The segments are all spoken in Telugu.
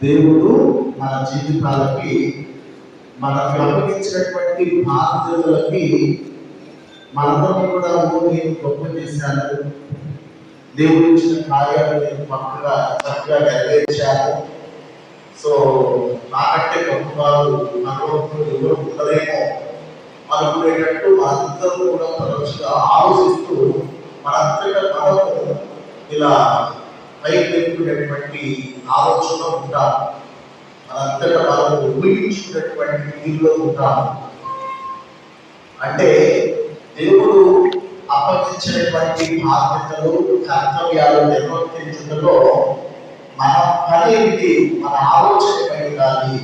దేవుడు మన జీవితాలకి మనకు అప్పగించినటువంటి బాధ్యతలకి మనందరం కూడా ఓ నేను గొప్ప చేశాను దేవుడు ఇచ్చిన కార్యాలు నేను పక్కగా చక్కగా నెరవేర్చాను సో నాకంటే గొప్ప వారు మనవంతులు ఎవరు ఉండలేమో అనుకునేటట్టు అందరూ కూడా తరచుగా ఆలోచిస్తూ మనంతగా మనము ఇలా పైకి ఎక్కునేటువంటి ఆలోచనలో ఉంటాం మనంతటా మనము ఉపయోగించుకున్నటువంటి తీరులో ఉంటాం అంటే దేవుడు అప్పగించినటువంటి బాధ్యతలు కర్తవ్యాలు నిర్వర్తించడంలో మన పని ఏంటి? మన ఆలోచన పని ఉండాలి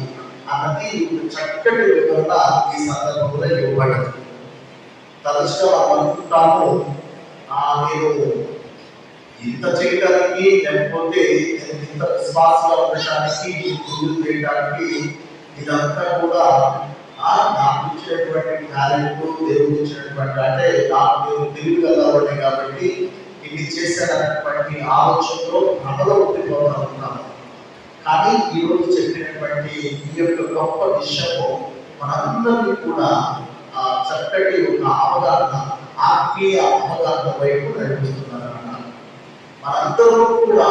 అన్నది చక్కటి వివరణ ఈ సందర్భంలో ఇవ్వబడింది. తరచుగా మనం అనుకుంటాము నేను ఇంత చేయడానికి లేకపోతే ఇంత విశ్వాసంగా ఉండటానికి పూజలు చేయడానికి ఇదంతా కూడా ఆ నాకు ఇచ్చినటువంటి టాలెంట్ దేవుడు ఇచ్చినటువంటి అంటే నాకు దేవుడు తెలివి కలవాడే కాబట్టి ఇది చేశానన్నటువంటి ఆలోచనలో భ్రమలో ఉండిపోతా ఉన్నాను కానీ ఈరోజు చెప్పినటువంటి ఈ యొక్క గొప్ప విషయము మనందరికీ కూడా ఆ చక్కటి ఒక అవగాహన ఆత్మీయ అవగాహన వైపు నడిపిస్తుంది. మనందరూ కూడా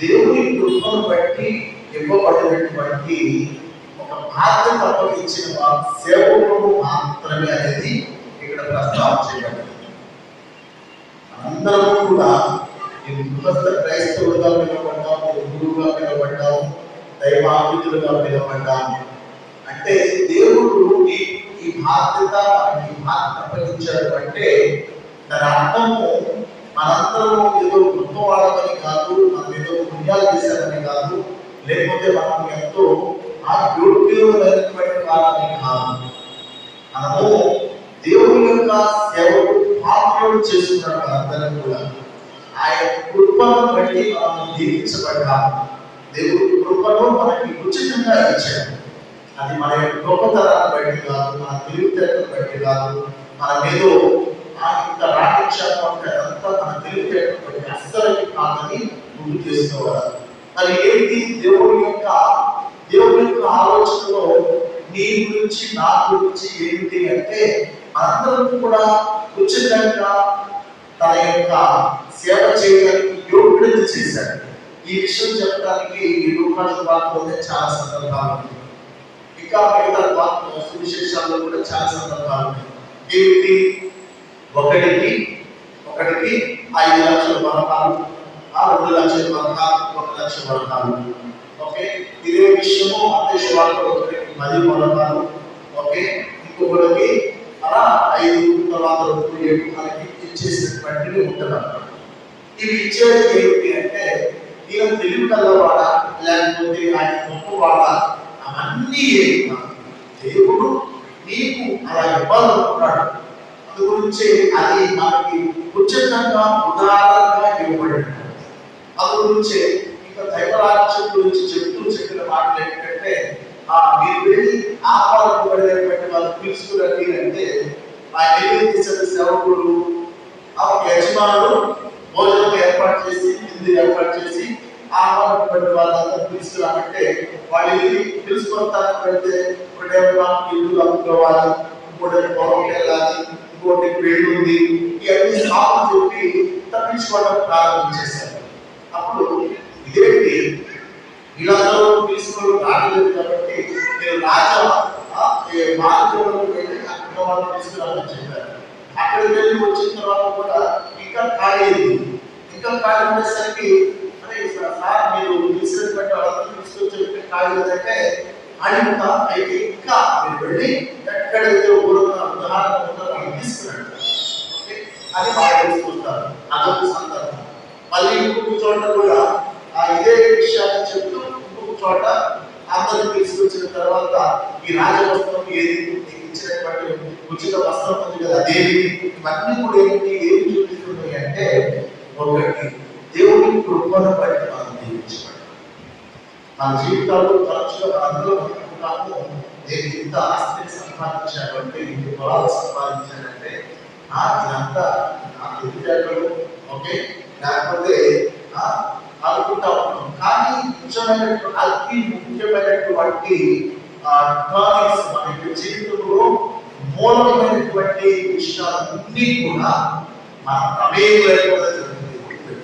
దేవుని కృపను బట్టి ఇవ్వబడినటువంటి ఒక బాధ్యత అప్పగించిన సేవకుడు మాత్రమే అనేది ఇక్కడ ప్రస్తావన చేయబడింది. అందరం కూడా ఈ గృహస్థ క్రైస్తవులుగా పిలువబడ్డాం గురువుగా పిలువబడ్డాం దైవాభితులుగా పిలువబడ్డాం. అంటే దేవుడు ఈ ఈ బాధ్యత ఈ బాధ్యత అప్పగించాడు అంటే దాని అర్థము మనందరూ ఏదో గొప్పవాడమని కాదు మనం ఏదో పుణ్యాలు చేశామని కాదు లేకపోతే మనం ఎంతో ఆ యోగ్యులైనటువంటి వాళ్ళని కాదు. మనము దేవుని యొక్క సేవకు పాత్రలు చేస్తున్నాడు మనందరం కూడా. ఆయన కృపను బట్టి మనం దీవించబడ్డాము దేవుడి కృపను మనకి ఉచితంగా ఇచ్చాడు. అది మన యొక్క గొప్పతనాన్ని బట్టి కాదు మన తెలివితేటను బట్టి కాదు మన ఏదో ఇంత రాణించాము అంటే అదంతా మన తెలివితేటలను అస్సలు కాదని గుర్తు చేసుకోవాలి మరి ఏంటి దేవుడి యొక్క దేవుడి యొక్క ఆలోచనలో నీ గురించి నా గురించి ఏమిటి అంటే మనందరం కూడా ఉచితంగా తన యొక్క సేవ చేయడానికి యోగ్యుడిని చేశాడు. ఈ విషయం చెప్పడానికి ఈ రూపాయల వార్తలోనే చాలా సందర్భాలు ఉన్నాయి. ఇంకా మిగతా వార్త సువిశేషాల్లో కూడా చాలా సందర్భాలు ఉన్నాయి. ఏమిటి? ఒకటికి ఒకటికి ఐదు లక్షల వరకాలు ఆ రెండు లక్షల వరకాలు ఒక లక్ష వరకాలు ఓకే? ఇదే విషయము అధ్యక్ష వార్తలో ఒకటికి పది వరకాలు ఓకే? ఇంకొకటికి అలా ఐదు తర్వాత రెండు ఏడు మనకి ఇచ్చేసినటువంటివి ఉంటున్నారు ఇవి ఇచ్చేది ఏమిటి అంటే ఈయన తెలివి కలవాడ లేకపోతే ఆయన గొప్పవాడ అవన్నీ ఏమి దేవుడు నీకు అలా ఇవ్వాలనుకున్నాడు గురించి అది మనకి ఉచితంగా ఉదాహరణగా ఇవ్వబడింది. అందు గురించి ఇంకా దైవరాజ్యం గురించి చెప్తూ చెప్పిన మాటలు ఏంటంటే ఆ మీరు వెళ్ళి ఆహారం పడేటువంటి వాళ్ళు పిలుచుకురండి అంటే ఆ ఏం చేశాడు సేవకుడు ఆ ఒక యజమానుడు భోజనం ఏర్పాటు చేసి విందు ఏర్పాటు చేసి ఆహారం పడిన వాళ్ళందరూ పిలుచుకురామంటే వాళ్ళు వెళ్ళి పిలుచుకొస్తానికి పెడితే ఒకటేమో ఇల్లు అమ్ముకోవాలి ఇంకోటి పొలం వెళ్ళాలి ఇంకోటి పెళ్ళి ఉంది ఇవన్నీ సాకులు చెప్పి తప్పించుకోవడం ప్రారంభించేశారు అప్పుడు ఇదేంటి వీళ్ళందరూ తీసుకొని రాగలేదు కాబట్టి నేను రాజా మార్గంలో వెళ్ళి అక్కడ వాళ్ళు తీసుకురామని చెప్పారు అక్కడికి వెళ్ళి వచ్చిన తర్వాత కూడా ఇంకా ఖాళీ అయింది ఇంకా ఖాళీ ఉండేసరికి అరే సార్ సార్ మీరు తీసుకున్నటువంటి వాళ్ళందరూ తీసుకొచ్చి ఖాళీ లేదంటే అడుగుతా అయితే ఇంకా మీరు వెళ్ళి ఎక్కడైతే ఊరున్న ఉదాహరణ ఉందో తీసుకురండి ఓకే? అది బాగా తీసుకుంటారు అదొక సందర్భం. మళ్ళీ ఇంకొక చోట కూడా ఆ ఇదే విషయాన్ని చెప్తూ ఇంకొక చోట అందరూ తీసుకొచ్చిన తర్వాత ఈ రాజవస్త్రం ఏది? ఇచ్చినటువంటి ఉచిత వస్త్రం ఉంది కదా దేవి. ఇవన్నీ కూడా ఏంటి? ఏది చూపిస్తున్నాయి అంటే ఒకటి దేవుని కృపను బట్టి మనం జీవించబడి మన జీవితాల్లో తరచుగా అందరూ అనుకుంటాము నేను ఇంత ఆస్తిని సంపాదించానంటే ఇంత పొలాలు సంపాదించానంటే ఆ ఇదంతా నా తెలివితేటలు ఓకే? లేకపోతే అనుకుంటా ఉంటాం. కానీ నిజమైనటువంటి అతి ముఖ్యమైనటువంటి ఆ, మన యొక్క జీవితంలో మూలమైనటువంటి విషయాలన్నీ కూడా మన ప్రమేయం జరుగుతుంది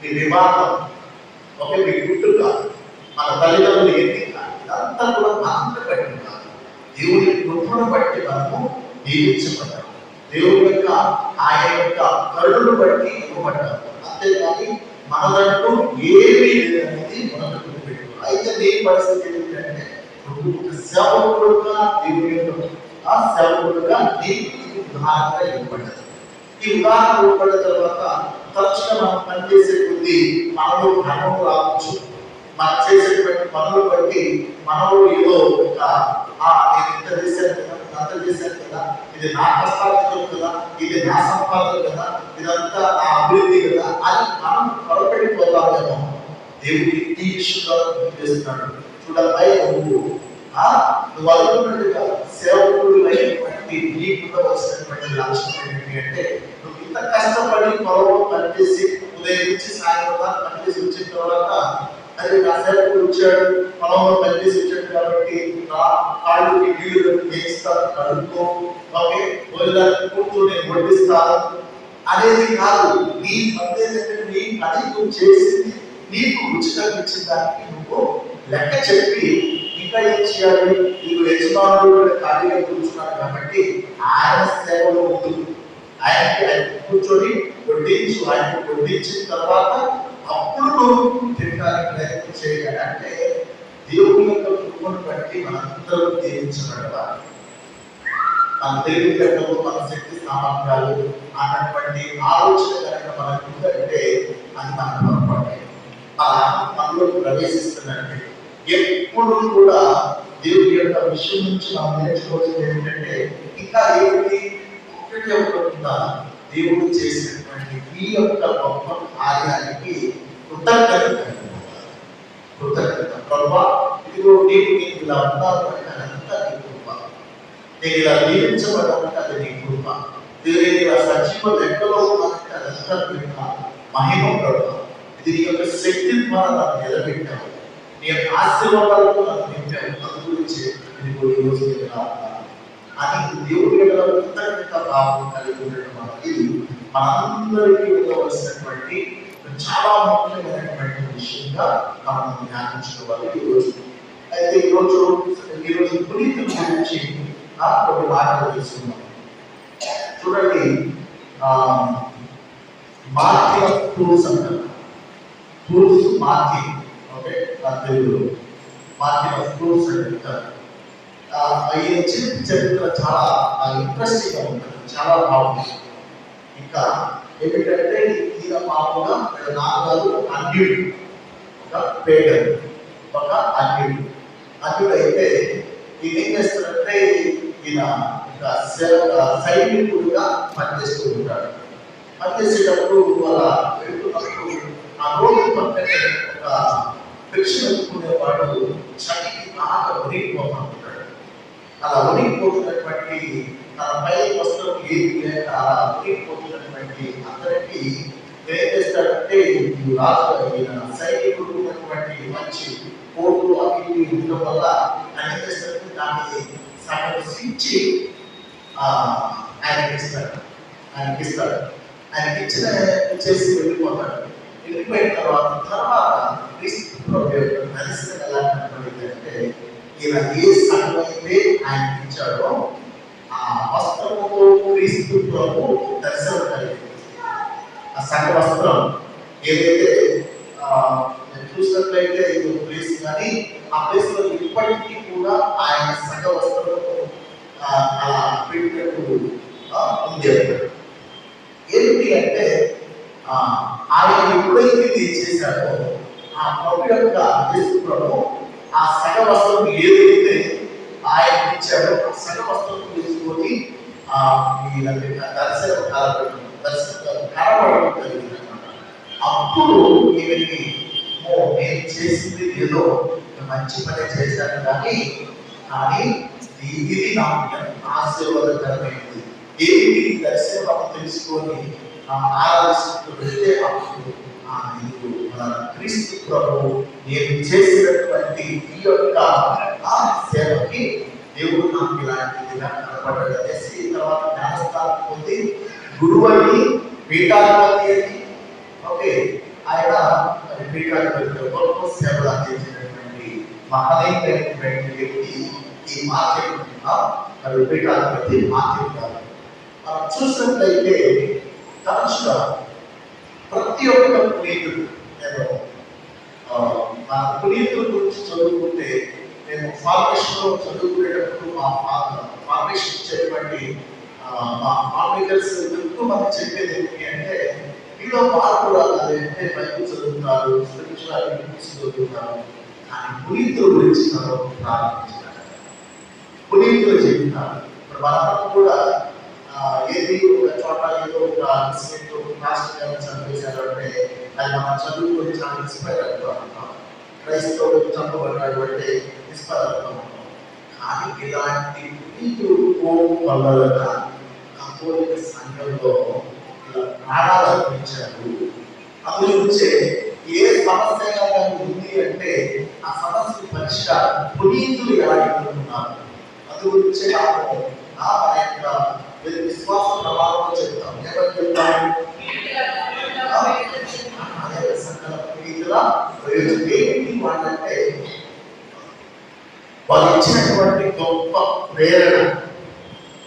మీ వివాహం ఒక మీ పుట్టుక మన తల్లిదండ్రులు ఎన్ని అంతా కూడా మనంత బట్టి దేవుని కృపను బట్టి మనము దీవించబడ్డాము దేవుని యొక్క ఆయన యొక్క కరుణను బట్టి ఇవ్వబడ్డాము అంతేకాని మనదంటూ ఏమీ లేదనేది మనం గుర్తుపెట్టుకో అయితే దేని పరిస్థితి ఏంటంటే ఒక సేవకుడుగా దేవుని యొక్క ఆ సేవకుడుగా నీకు ఉదాహరణ ఇవ్వబడ్డది ఈ ఉదాహరణ ఇవ్వబడిన తర్వాత తరచుగా మనం పనిచేసే కొద్ది మనలో భ్రమం రావచ్చు. మనం చేసేటువంటి పనులు బట్టి మనలో ఏదో ఒక ఆ నేను ఇంత చేశాను కదా అంత చేశాను కదా ఇది నా కష్టార్జితం కదా ఇది నా సంపాదన కదా ఇదంతా నా అభివృద్ధి కదా అని మనం పొరపెట్టిపోతామేమో దేవుడి తీక్షగా చేస్తున్నాడు. చూడపై నువ్వు నువ్వు అనుకున్నట్టుగా సేవకుడు అయినటువంటి నీకు వచ్చినటువంటి లక్ష్యం ఏంటి అంటే నువ్వు ఇంత కష్టపడి పొలంలో పనిచేసి ఉదయం నుంచి సాయంత్రం పనిచేసి వచ్చిన తర్వాత అది నా సేవకుడు వచ్చాడు పొలంలో పనిచేసి వచ్చాడు కాబట్టి నా కాళ్ళకి నీళ్ళు వేయిస్తాను కడుక్కో. ఓకే భోజనానికి కూర్చో నేను వడ్డిస్తాను. అనేది కాదు నీ పని నీ పని నువ్వు చేసింది నీకు ఉచితంగా ఇచ్చిన దానికి నువ్వు లెక్క చెప్పి ఇంకా ఏం చేయాలి? నీకు యజమానుడు ఖాళీగా కూర్చున్నాడు కాబట్టి ఆయన సేవలో ఉంటుంది ఆయనకి ఆయన కూర్చొని వడ్డించు ఆయన వడ్డించిన తర్వాత అప్పుడు తినడానికి ప్రయత్నం చేయాలి అంటే దేవుని యొక్క కృపను బట్టి మనందరూ దీవించబడవాలి మన తెలివితేటలు మన శక్తి సామర్థ్యాలు అన్నటువంటి ఆలోచన కనుక మనకు ఉందంటే అది మన పొరపాటే. మన మనలో ప్రవేశిస్తున్నట్టే ఎప్పుడు కూడా దేవుడి యొక్క విషయం నుంచి మనం నేర్చుకోవాల్సింది ఏంటంటే ఇంకా దేవుడి ఒకటి ఒకటి దేవుడు దేవుడు చేసినటువంటి ఈ యొక్క గొప్ప కార్యానికి కృతజ్ఞత కృతజ్ఞత. ప్రభా ఇదిగో నీకు నీకు ఇలా ఉండాలి అంటే అదంతా నీ కృప. నేను ఇలా దీవించబడాలంటే అది నీ కృప. నేను ఇలా సజీవ లెక్కలో ఉన్నానంటే అదంతా నీ మహిమ ప్రభా. ఇది నీ యొక్క శక్తి ద్వారా నన్ను నిలబెట్టావు. నీ యొక్క ఆశీర్వాదాలతో నన్ను నింపావు. అందు గురించి ఇదిగో ఈ రోజు నేను అని దేవుడి కృతజ్ఞత భావం కలిగి ఉండడం అనేది మనందరికీ ఉండవలసినటువంటి చాలా ముఖ్యమైనటువంటి విషయంగా మనం ధ్యానించుకోవాలి ఈరోజు అయితే ఈరోజు ఈరోజు పునీత గురించి కొన్ని మాటలు తెలుసుకున్నాం చూడండి ఆ మార్తి టూల్స్ అంటారు టూల్స్ మార్తి ఓకే తెలుగులో. మార్తి పురుష అని ఈ చిన్న చరిత్ర చాలా ఇంట్రెస్టింగ్గా ఉంటుంది. చాలా బాగుంటుంది. ఇంకా ఏమిటంటే ఈయన పాపన వీళ్ళ నాన్నగారు అన్యుడు ఒక పేగర్ ఒక అన్యుడు అన్యుడు అయితే ఈయన ఏం చేస్తాడంటే ఈయన ఒక సేవ సైనికుడుగా పనిచేస్తూ ఉంటాడు. పనిచేసేటప్పుడు అలా వెళ్తున్నప్పుడు ఆ రోడ్డు పక్కనే ఒక భిక్ష ఎత్తుకునేవాడు చలికి బాగా ఒరిగిపోతూ ఉంటాడు. అలా ఉనికిపోతున్నటువంటి తనపై పై ఏది లేక అలా ఒరిగిపోతున్నటువంటి అందరికీ ఏం చేస్తాడంటే ఈ రాజు ఈయన సైనికుడు ఉన్నటువంటి మంచి కోర్టు అవి ఉండడం వల్ల ఆయన ఏం చేస్తాడంటే దాన్ని సంరక్షించి ఆయనకి ఇస్తాడు. ఆయనకి ఇస్తాడు. ఆయనకి ఇచ్చిన ఇచ్చేసి వెళ్ళిపోతాడు. వెళ్ళిపోయిన తర్వాత తర్వాత క్రీస్తు ప్రభు యొక్క ఎలా కనపడింది అంటే ఈయన ఏ సంఘం అయితే ఆయనకి ఇచ్చాడో ఆ వస్త్రముతో క్రీస్తు ప్రభు దర్శనం కలిగింది ఆ సంఘ వస్త్రం ఏదైతే చూసినట్లయితే ఇది ఒక ప్లేస్ కానీ ఆ ప్లేస్లో ఇప్పటికీ కూడా ఆయన సంఘ వస్త్రం అలా పెట్టినట్టు ఉంది ఏంటి అంటే ఆ, ఆయన ఎప్పుడైతే ఇది చేశాడో ఆ ప్రభు యొక్క ప్రభు ఆ సగ వస్త్రం ఏదైతే ఆయన ఇచ్చాడో ఆ సగ వస్త్రం తీసుకొని ఆ ఈ దర్శనం కలపడం దర్శనం కనబడడం జరిగింది అప్పుడు ఈమెకి ఓ నేను చేసింది ఏదో మంచి పని చేశాను కానీ కానీ ఇది నాకు ఆశీర్వాదకరమైంది. ఆశీర్వాదకరమైనది దర్శనం ఈ తెలుసుకొని ఆరాధిస్తూ వెళ్తే అప్పుడు ఆ క్రీస్తు ప్రభు నేను చేసినటువంటి ఈ యొక్క ఆ సేవకి దేవుడు నాకు ఇలాంటి కనపడ్డాడు అనేసి తర్వాత జ్ఞానస్థానం పొంది గురువు అని పీఠాధిపతి అని ఓకే ఆయన పీఠాధిపతి గొప్ప సేవలు అందించినటువంటి మహనీయమైనటువంటి వ్యక్తి ఈ మార్కెట్ మరి పీఠాధిపతి మార్కెట్ మనం చూసినట్లయితే తరచుగా ప్రతి ఒక్క పునీతుడు నేను మన పునీతుల గురించి చదువుకుంటే నేను ఫార్మేషన్లో చదువుకునేటప్పుడు మా ఫార్మేషన్ ఇచ్చేటువంటి మా ఫార్మేకర్స్ ఎక్కువ మంది చెప్పేది ఏంటి అంటే మీలో మార్పు రావాలి అంటే బైబిల్ చదువుతున్నారు స్పిరిచువల్ చదువుతున్నారు కానీ పునీతుల గురించి చదవడం ప్రారంభించారు పునీతులు చెప్తున్నారు ఇప్పుడు మనం కూడా ఏది ఒక చోట ఏదో ఒక ఇన్సిడెంట్ రాష్ట్ర గారు అంటే అది మనం చదువుకొని చాలా ఇన్స్పైర్ అవుతూ ఇన్స్పైర్ అవుతూ ఉంటాం కానీ ఇలాంటి వల్ల కథోలిక సంఘంలో ఇలా ప్రాణాలు అర్పించారు. అందు నుంచే ఏ సమస్య ఉంది అంటే ఆ సమస్య పరిష్కారం పునీతులు ఎలా ఎదుర్కొన్నారు అందు గురించే నాకు నా మన యొక్క విశ్వాస ప్రభావం చెప్తాం ఎవరు పునీతుల ప్రయోజనం. ఏంటి వాళ్ళంటే వాళ్ళు ఇచ్చినటువంటి గొప్ప ప్రేరణ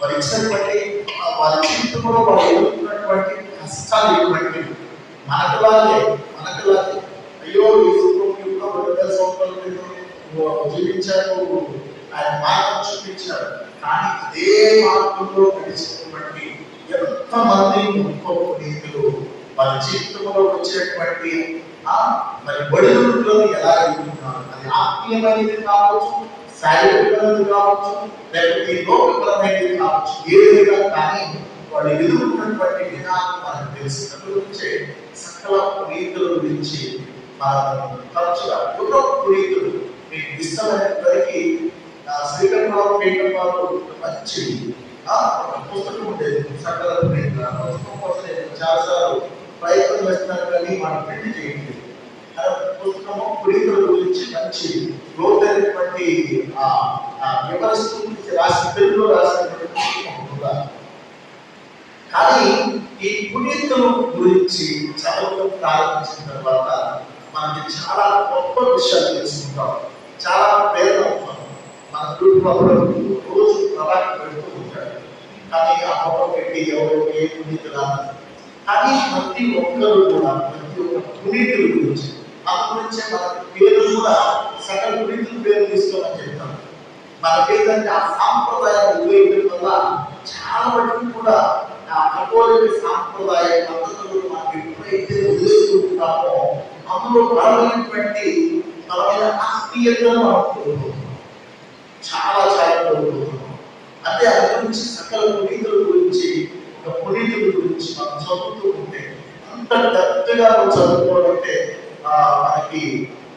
వారు ఇచ్చినటువంటి వాళ్ళ వారి జీవితంలో వారు ఎదుర్కొన్నటువంటి కష్టాలు ఎటువంటి మనకులాగే మనకులాగే అయ్యో ఈ సుప్రీంలో రెండు సంవత్సరాల క్రితం జీవించారు ఆయన మార్గం చూపించారు. కానీ అదే మార్గంలో నడిచినటువంటి ఎంతమంది గొప్ప నీతులు వాళ్ళ జీవితంలో వచ్చేటువంటి మరి బడిలో ఎలా ఎదుర్కొన్నారు అది ఆత్మీయమైనది కావచ్చు శారీరకమైనది కావచ్చు లేకపోతే లోకపరమైనది కావచ్చు ఏ విధంగా కానీ వాళ్ళు ఎదుర్కొన్నటువంటి విధానం మనకు తెలుసు దాని సకల పునీతుల గురించి మనం తరచుగా ఎవరో పునీతులు మీకు ఇష్టమైనప్పటికీ వారికి పీఠం వారు మంచి ఒక పుస్తకం ఉండేది సకల పునీతులు. ఆ ప్రయత్నం చేస్తున్నారు కానీ మనం పెళ్ళి చేయట్లేదు పుస్తకము పురీతుల గురించి మంచి లోతైనటువంటి వివరిస్తూ రాసి తెలుగులో రాసినటువంటి పుస్తకం కానీ ఈ పునీతుల గురించి చదవడం ప్రారంభించిన తర్వాత మనకి చాలా గొప్ప విషయాలు తెలుసుకుంటాం. చాలా ప్రేరణ అవుతాం. మన కుటుంబంలో రోజు ప్రభావం పెడుతూ ఉంటాడు. కానీ ఆ గొప్ప పెట్టి ఎవరు ఏ పునీతులు కానీ ప్రతి ఒక్కరు కూడా ప్రతి ఒక్క పునీతుల గురించి ఆ గురించే మనకి పేరు కూడా సకల పునీతుల పేరు తీసుకోమని చెప్తాం మనకేంటంటే ఆ సాంప్రదాయం ఉపయోగించడం వల్ల చాలా మటుకు కూడా ఆ కపోలిక సాంప్రదాయ పద్ధతులు మనకి ఎప్పుడైతే వదిలేసుకుంటామో అందులో బలమైనటువంటి బలమైన ఆత్మీయతను మనం కోరుకుంటున్నాం చాలా చాలా కోరుకుంటున్నాం అంటే అది గురించి సకల పునీతుల గురించి ఒక గురించి మనం చదువుతూ ఉంటే అంత డెప్త్గా మనం చదువుకోవడం అంటే ఆ, మనకి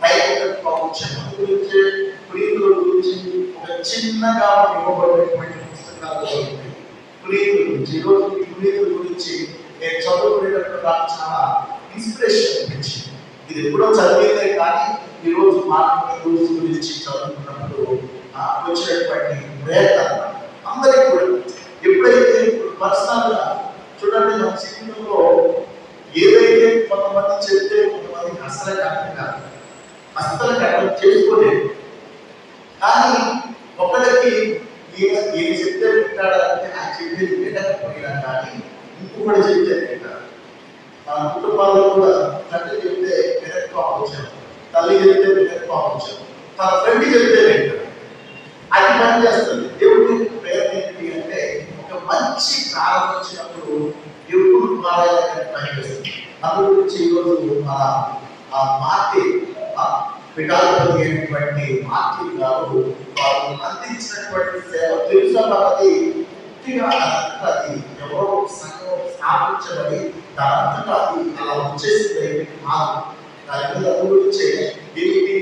టైం కావచ్చు గురించి పునీతుల గురించి ఒక చిన్నగా ఇవ్వబడినటువంటి పుస్తకాలు ఉంటాయి. పునీతుల గురించి ఈరోజు ఈ పునీతుల గురించి నేను చదువుకునేటప్పుడు నాకు చాలా ఇన్స్పిరేషన్ అనిపించింది. ఇది ఎప్పుడో చదివేదే కానీ ఈ రోజు మార్కెట్ రూల్స్ గురించి చదువుకున్నప్పుడు వచ్చినటువంటి ప్రేరణ అందరికీ కూడా ఎప్పుడైతే పర్సనల్గా చూడండి మన జీవితంలో ఏదైతే కొంతమంది చెప్తే కొంతమంది అసలు అర్థం కాదు. అసలు అర్థం చేసుకోలేదు. కానీ ఒకరికి ఈయన చెప్తే వింటాడంటే ఆ చెప్పేది వినకపోయినా కానీ ఇంకొకటి చెప్తే వింటాడు. మన కుటుంబాల్లో కూడా తండ్రి చెప్తే వినకపోవచ్చు తల్లి చెప్తే వినకపోవచ్చు తన ఫ్రెండ్ చెప్తే వింటాడు అది పని చేస్తుంది దేవుడి ప్రేరణ మంచి మంచి ప్రారంభించినప్పుడు ఎప్పుడు మారాలని పని చేస్తుంది. అందు గురించి ఈరోజు మన ఆ మార్తి ఆ పిఠాధిపతి అయినటువంటి మార్టి గారు వారు అందించినటువంటి సేవ తెలుసా పూర్తిగా అది ఎవరో సంఘం స్థాపించబడి దానంతటా అది అలా వచ్చేసింది. మాకు దాని మీద అందు గురించి దీనికి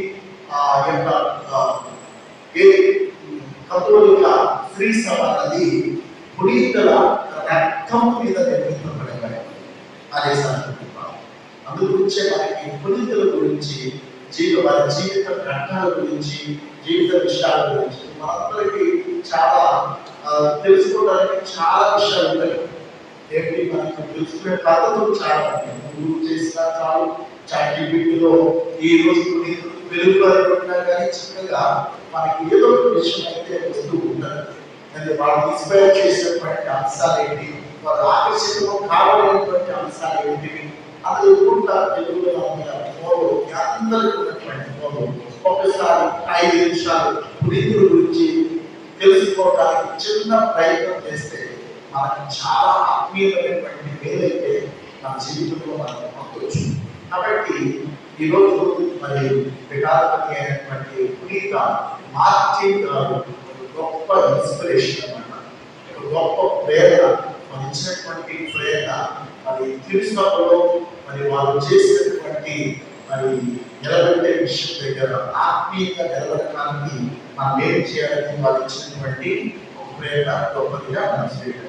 ఆ యొక్క ఏ కథోలిక స్త్రీ సభ అన్నది పునీతుల రక్తం మీద నిర్మించబడగాయి అదే సందర్భం అందు వారికి మనకి గురించి జీవిత వారి జీవిత ఘట్టాల గురించి జీవిత విషయాల గురించి మనందరికీ చాలా తెలుసుకోవడానికి చాలా విషయాలు ఉంటాయి. ఏంటి మనకు తెలుసుకునే పద్ధతులు చాలా ఉంటాయి. గురువు చేసిన చాలు చాటిబిట్లో ఈ రోజు నీకు వెలుగు కానీ చక్కగా మనకి ఏదో ఒక విషయం అయితే వస్తూ ఉంటారు నన్ను వాళ్ళు ఇన్స్పైర్ చేసినటువంటి అంశాలు ఏంటి వారు ఆకర్షితులు కావాలనేటువంటి అంశాలు ఏంటివి అది ఎప్పుడు తెలుగులో ఉన్న ఫోలో అందరికీ ఉన్నటువంటి ఫోలో ఒకసారి ఐదు నిమిషాలు పునీతుల గురించి తెలుసుకోవడానికి చిన్న ప్రయత్నం చేస్తే మనకు చాలా ఆత్మీయమైనటువంటి మేలైతే మన జీవితంలో మనం పొందవచ్చు కాబట్టి ఈరోజు మరి వికారపతి అయినటువంటి పునీత మార్టిన్ గారు గొప్ప ఇన్స్పిరేషన్ ఒక గొప్ప ప్రేరణ మనం ఇచ్చినటువంటి ప్రేరణ మరి తిరుసభలో మరి వాళ్ళు చేసినటువంటి మరి నిలబెట్టే విషయం దగ్గర ఆత్మీయంగా నిలబడటానికి మనం ఏం చేయాలని వాళ్ళు ఇచ్చినటువంటి ఒక ప్రేరణ గొప్పదిగా మనం స్వీకరించాలి